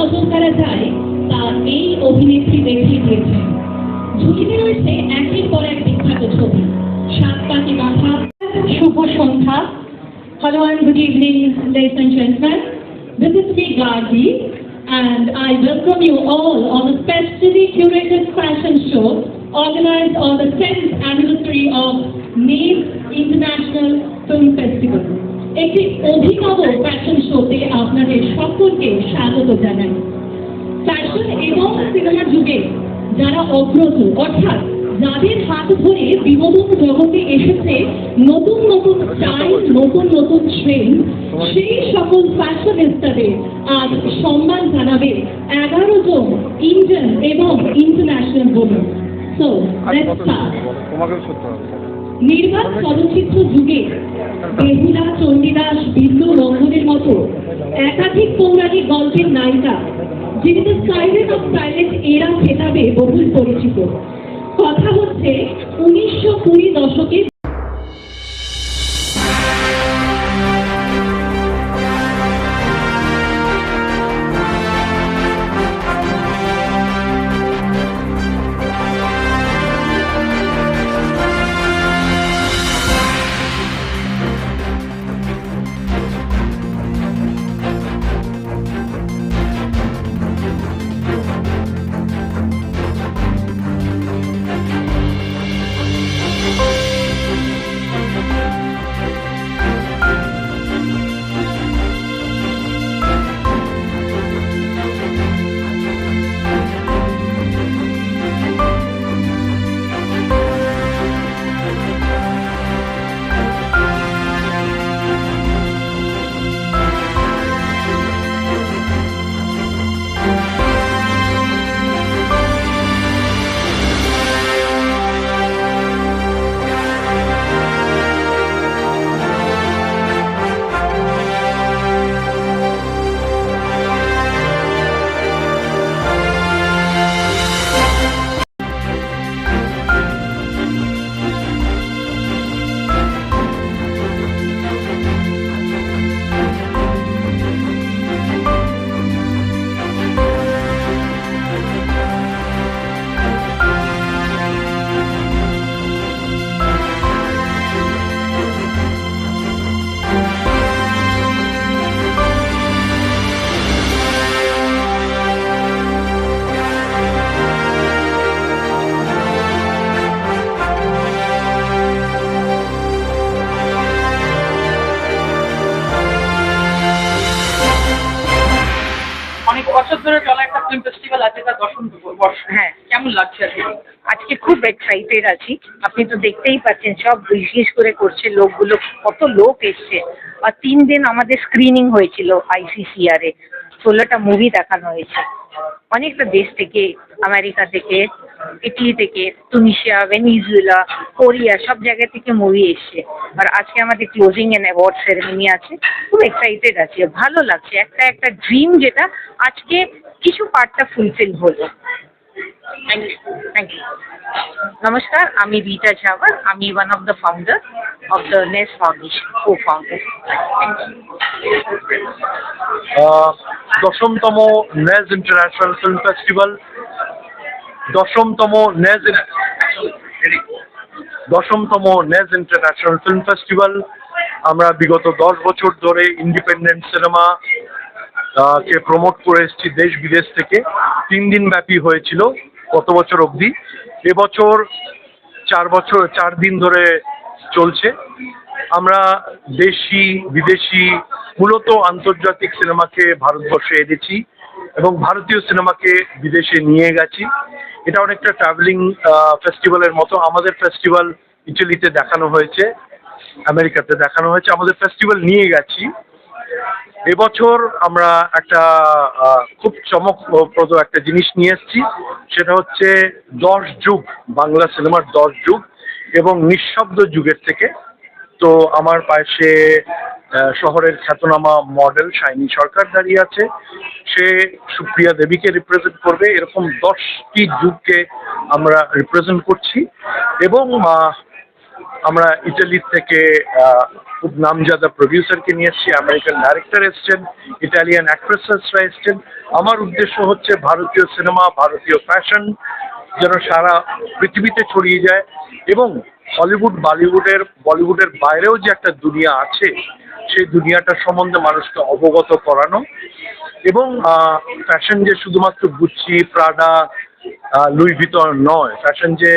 নজর কাড়া যায় তা এই অভিনেত্রী দেখিয়ে দিয়েছেন ঝুঁকিতে রয়েছে একের পর এক বিখ্যাত ছবি সাত পাতি মাথা শুভ সন্ধ্যা Hello and good evening, ladies and gentlemen. This is me, Gargi, and I welcome you all on the specially curated fashion show organized on the 10th anniversary of NACE International Film Festival. একটি অভিনব fashion শোতে আপনাদের সকলকে স্বাগত জানাই fashion এবং সিনেমার যুগে যারা অগ্রত অর্থাৎ যাদের হাত ধরে বিনোদন জগতে এসেছে নতুন নতুন স্টাইল নতুন নতুন ট্রেন্ড সেই সকল ফ্যাশনিস্টাদের আজ সম্মান জানাবে এগারো জন ইন্ডিয়ান এবং international women. So, let's start. নির্বাক চলচ্চিত্র যুগে বেহুলা, চণ্ডীদাস বিন্দু রঙ্গনের মতো একাধিক পৌরাণিক গল্পের নায়িকা, যিনি তো সাইলেন্ট অফ সাইলেন্ট এরা খেতাবে বহুল পরিচিত। কথা হচ্ছে উনিশশো কুড়ি দশকে আজকে খুব এক্সাইটেড আছি। আপনি তো দেখতেই পাচ্ছেন, সব বিশেষ করে করছে লোকগুলো, কত লোক এসছে। আর তিন দিন আমাদের স্ক্রিনিং হয়েছিল আইসিসিআর এ। ষোলোটা মুভি দেখানো হয়েছে। অনেকটা দেশ থেকে, আমেরিকা থেকে, ইটালি থেকে তুনিশিয়া ভেনিজুয়েলা কোরিয়া সব জায়গা থেকে মুভি এসছে। আর আজকে আমাদের ক্লোজিং এন্ড অ্যাওয়ার্ড সেরেমনি আছে। খুব এক্সাইটেড আছে। ভালো লাগছে। একটা একটা ড্রিম যেটা আজকে কিছু পার্টটা ফুলফিল হলো। থ্যাংক ইউ থ্যাংক ইউ নমস্কার আমি রীতা ঝাওয়ার আমি one of the founder of the Ness foundation co founder দশমতম নেজ ইন্টারন্যাশনাল ফিল্ম ফেস্টিভ্যাল দশমতম নেজ দশমতম নেজ ইন্টারন্যাশনাল ফিল্ম ফেস্টিভ্যাল আমরা বিগত দশ বছর ধরে ইন্ডিপেন্ডেন্ট সিনেমা কে প্রমোট করে এসেছি দেশ বিদেশ থেকে। তিন দিন ব্যাপী হয়েছিল। গত বছর অবধি। এবছর চার বছর, চার দিন ধরে চলছে। আমরা দেশি, বিদেশি, মূলত আন্তর্জাতিক সিনেমাকে ভারতবর্ষে এনেছি এবং ভারতীয় সিনেমাকে বিদেশে নিয়ে গেছি। এটা অনেকটা ট্রাভেলিং ফেস্টিভ্যালের মতো। আমাদের ফেস্টিভ্যাল ইটালিতে দেখানো হয়েছে আমেরিকাতে দেখানো হয়েছে। আমাদের ফেস্টিভ্যাল নিয়ে গেছি। এবছর আমরা একটা খুব চমকপ্রদ একটা জিনিস নিয়ে এসেছি। সেটা হচ্ছে দশ যুগ, বাংলা সিনেমার দশ যুগ এবং নিঃশব্দ যুগের থেকে। তো আমার পাশে শহরের খ্যাতনামা মডেল শাইনি সরকার দাঁড়িয়ে আছে। সে সুপ্রিয়া দেবীকে রিপ্রেজেন্ট করবে। এরকম দশটি যুগকে আমরা রিপ্রেজেন্ট করছি। এবং আমরা ইটালি থেকে খুব নামজাদা প্রডিউসারকে নিয়ে এসেছি আমেরিকান ডাইরেক্টর এসছেন ইটালিয়ান অ্যাক্ট্রেসেসরা এসছেন। আমার উদ্দেশ্য হচ্ছে ভারতীয় সিনেমা ভারতীয় ফ্যাশন যেন সারা পৃথিবীতে ছড়িয়ে যায় এবং হলিউড বলিউডের বলিউডের বাইরেও যে একটা দুনিয়া আছে, সেই দুনিয়াটার সম্বন্ধে মানুষকে অবগত করানো এবং ফ্যাশন যে শুধুমাত্র গুচ্ছি প্রাডা লুই ভিতর নয় ফ্যাশন যে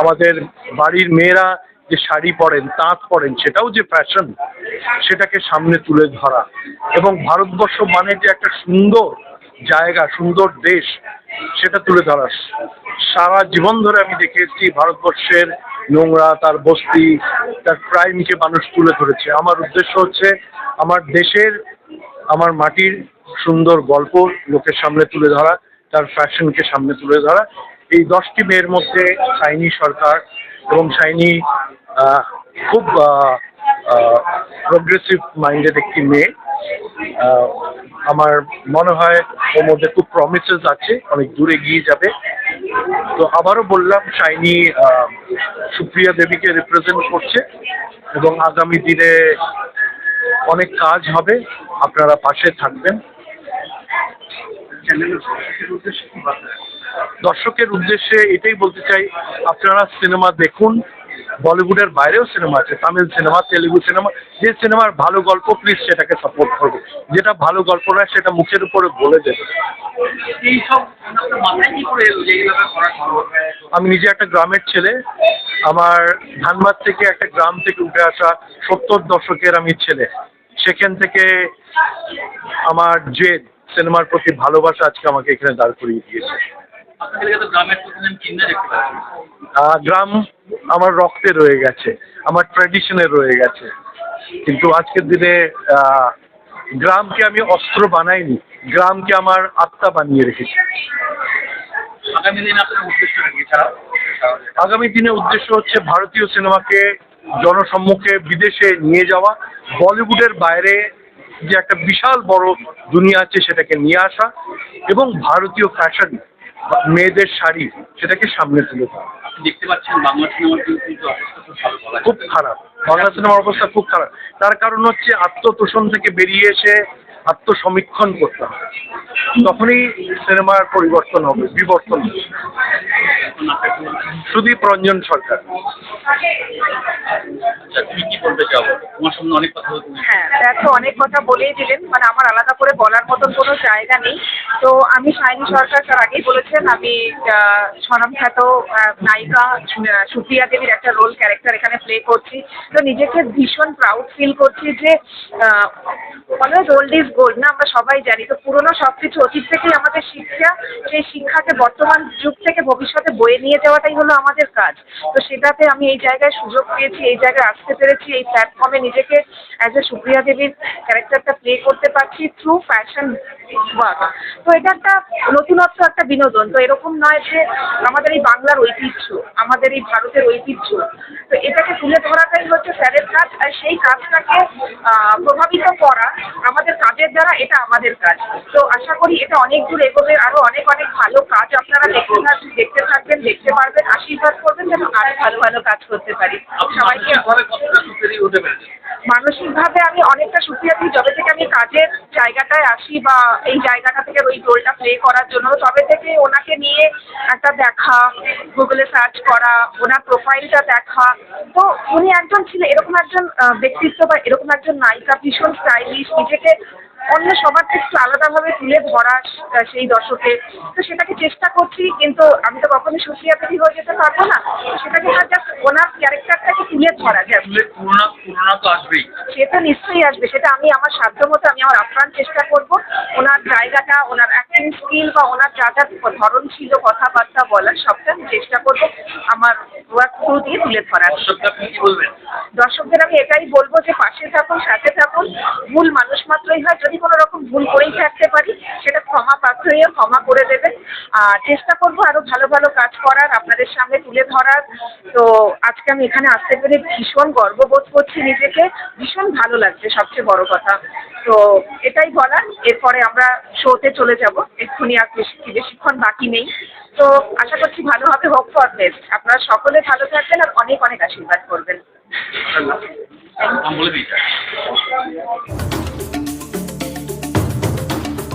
আমাদের বাড়ির মেয়েরা যে শাড়ি পরেন, তাঁত পরেন, সেটাও যে ফ্যাশন সেটাকে সামনে তুলে ধরা। এবং ভারতবর্ষ মানে যে একটা সুন্দর জায়গা, সুন্দর দেশ, সেটা তুলে ধরা। সারা জীবন ধরে আমি দেখে এসেছি, ভারতবর্ষের নোংরা, তার বস্তি, তার ক্রাইমকে মানুষ তুলে ধরেছে। আমার উদ্দেশ্য হচ্ছে, আমার দেশের, আমার মাটির সুন্দর গল্প লোকের সামনে তুলে ধরা, তার ফ্যাশনকে সামনে তুলে ধরা। এই দশটি মেয়ের মধ্যে সাইনি সরকার এবং সাইনি খুব প্রোগ্রেসিভ মাইন্ডেড একটি মেয়ে। আমার মনে হয় ওর মধ্যে খুব প্রমিসেস আছে অনেক দূরে গিয়ে যাবে। তো আবারও বললাম শাইনি সুপ্রিয়া দেবীকে রিপ্রেজেন্ট করছে এবং আগামী দিনে অনেক কাজ হবে। আপনারা পাশে থাকবেন। দর্শকের উদ্দেশ্যে এটাই বলতে চাই আপনারা সিনেমা দেখুন বলিউডের বাইরেও সিনেমা আছে তামিল সিনেমা তেলেগু সিনেমা যে সিনেমার ভালো গল্প প্লিজ সেটাকে সাপোর্ট করবে। যেটা ভালো গল্প নয় সেটা মুখের উপরে বলে দেবে। আমি নিজে একটা গ্রামের ছেলে আমার ধানবাদ থেকে একটা গ্রাম থেকে উঠে আসা সত্তর দশকের আমি ছেলে। সেখান থেকে আমার জেদ সিনেমার প্রতি ভালোবাসা আজকে আমাকে এখানে দাঁড় করিয়ে দিয়েছে। গ্রাম আমার রক্তে রয়ে গেছে আমার ট্র্যাডিশনে রয়ে গেছে। কিন্তু আজকের দিনে গ্রামকে আমি অস্ত্র বানাইনি গ্রামকে আমার আত্মা বানিয়ে রেখেছি। আগামী দিনে আপনার উদ্দেশ্য আগামী দিনে উদ্দেশ্য হচ্ছে ভারতীয় সিনেমাকে জনসম্মুখে বিদেশে নিয়ে যাওয়া বলিউডের বাইরে যে একটা বিশাল বড় দুনিয়া আছে সেটাকে নিয়ে আসা এবং ভারতীয় ফ্যাশন মেয়েদের শাড়ি সেটাকে সামনে তুলে ধরা। দেখতে পাচ্ছেন বাংলা সিনেমার কিন্তু খুব খুব খারাপ। বাংলা সিনেমার অবস্থা খুব খারাপ। তার কারণ হচ্ছে আত্মতোষণ থেকে বেরিয়ে এসে আত্মসমীক্ষণ করতে হবে তখনই সিনেমার পরিবর্তন হবে বিবর্তন হবে। সুদীপ রঞ্জন সরকার। আচ্ছা, হ্যাঁ তো অনেক কথা বলেই দিলেন মানে আমার আলাদা করে বলার মতন কোনো জায়গা নেই। তো আমি সরকার স্যার আগেই বলেছেন আমি নায়িকা সুপ্রিয়া দেবীর একটা রোল ক্যারেক্টার এখানে প্লে করছি। তো নিজেকে ভীষণ প্রাউড ফিল করছি যে ওল্ড ইজ গোল্ড না আমরা সবাই জানি। তো পুরোনো সব কিছু অতীত থেকেই আমাদের শিক্ষা সেই শিক্ষাকে বর্তমান যুগ থেকে ভবিষ্যতে বয়ে নিয়ে যাওয়াটাই হলো আমাদের কাজ। তো সেটাতে আমি এই জায়গায় সুযোগ পেয়েছি, এই জায়গায় আসতে পেরেছি, এই প্ল্যাটফর্মে নিজেকে অ্যাজ এ সুপ্রিয়া দেবীর ক্যারেক্টারটা প্লে করতে পারছি থ্রু ফ্যাশন ওয়ার্ক তো এটা একটা নতুনত্ব, একটা বিনোদন। তো এরকম নয় যে আমাদের এই বাংলার ঐতিহ্য, আমাদের এই ভারতের ঐতিহ্য। তো এটাকে তুলে ধরাটাই হচ্ছে স্যারের কাজ, আর সেই কাজটাকে প্রভাবিত করা আমাদের কাজের দ্বারা এটা আমাদের কাজ। তো আশা করি এটা অনেক দূর এগোবে, আরও অনেক অনেক ভালো কাজ আপনারা দেখতে দেখতে থাকবেন, দেখতে পারবেন, আশীর্বাদ করবেন যেন আরও ভালো ভালো কাজ করতে পারি। সবাইকে মানসিকভাবে আমি অনেকটা সুপ্রিয়া দিই যবে থেকে আমি কাজের জায়গাটায় আসি বা এই জায়গাটা থেকে ওই রোলটা প্লে করার জন্য তবে থেকে ওনাকে নিয়ে একটা দেখা গুগলে সার্চ করা ওনার প্রোফাইলটা দেখা। তো উনি একজন ছিলেন এরকম একজন ব্যক্তিত্ব বা এরকম একজন নায়িকা ভীষণ স্টাইলিশ নিজেকে অন্য সবার থেকে একটু আলাদাভাবে তুলে ধরা সেই দশকে তো সেটাকে চেষ্টা করছি কিন্তু আমি তো কখনোই সুপ্রিয়া দেবী হয়ে যেতে পারব না। তো সেটাকে জাস্ট ওনার ক্যারেক্টারটাকে তুলে ধরা যায় পুরোনো পুরোনো তো আসবেই। নিশ্চয়ই আসবে। সেটা আমি আমার সাধ্য মতো আমি আমার আপ্রাণ চেষ্টা করব। ওনার জায়গাটা ওনার অ্যাক্টিং স্কিল বা ওনার যা যা ধরন ছিল কথাবার্তা বলার সবটা আমি চেষ্টা করব। আমার থ্রু দিয়ে তুলে ধরার। দর্শকদের আমি এটাই বলব যে পাশে থাকুন সাথে থাকুন। ভুল মানুষ মাত্রই হয় যদি কোনো রকম ভুল করেই থাকতে পারি সেটা ক্ষমা হয়ে ক্ষমা করে দেবেন। আর চেষ্টা করব আরও ভালো ভালো কাজ করার আপনাদের সামনে তুলে ধরার। তো আজকে আমি এখানে আসতে পেরে ভীষণ গর্ববোধ করছি নিজেকে। ভীষণ ভালো লাগছে সবচেয়ে বড় কথা। তো এটাই বলার এরপরে আমরা শোতে চলে যাব। এক্ষুনি আর বেশি বেশিক্ষণ বাকি নেই। তো আশা করছি ভালো হবে হোপ ফর বেস্ট। আপনারা সকলে ভালো থাকবেন আর অনেক অনেক আশীর্বাদ করবেন।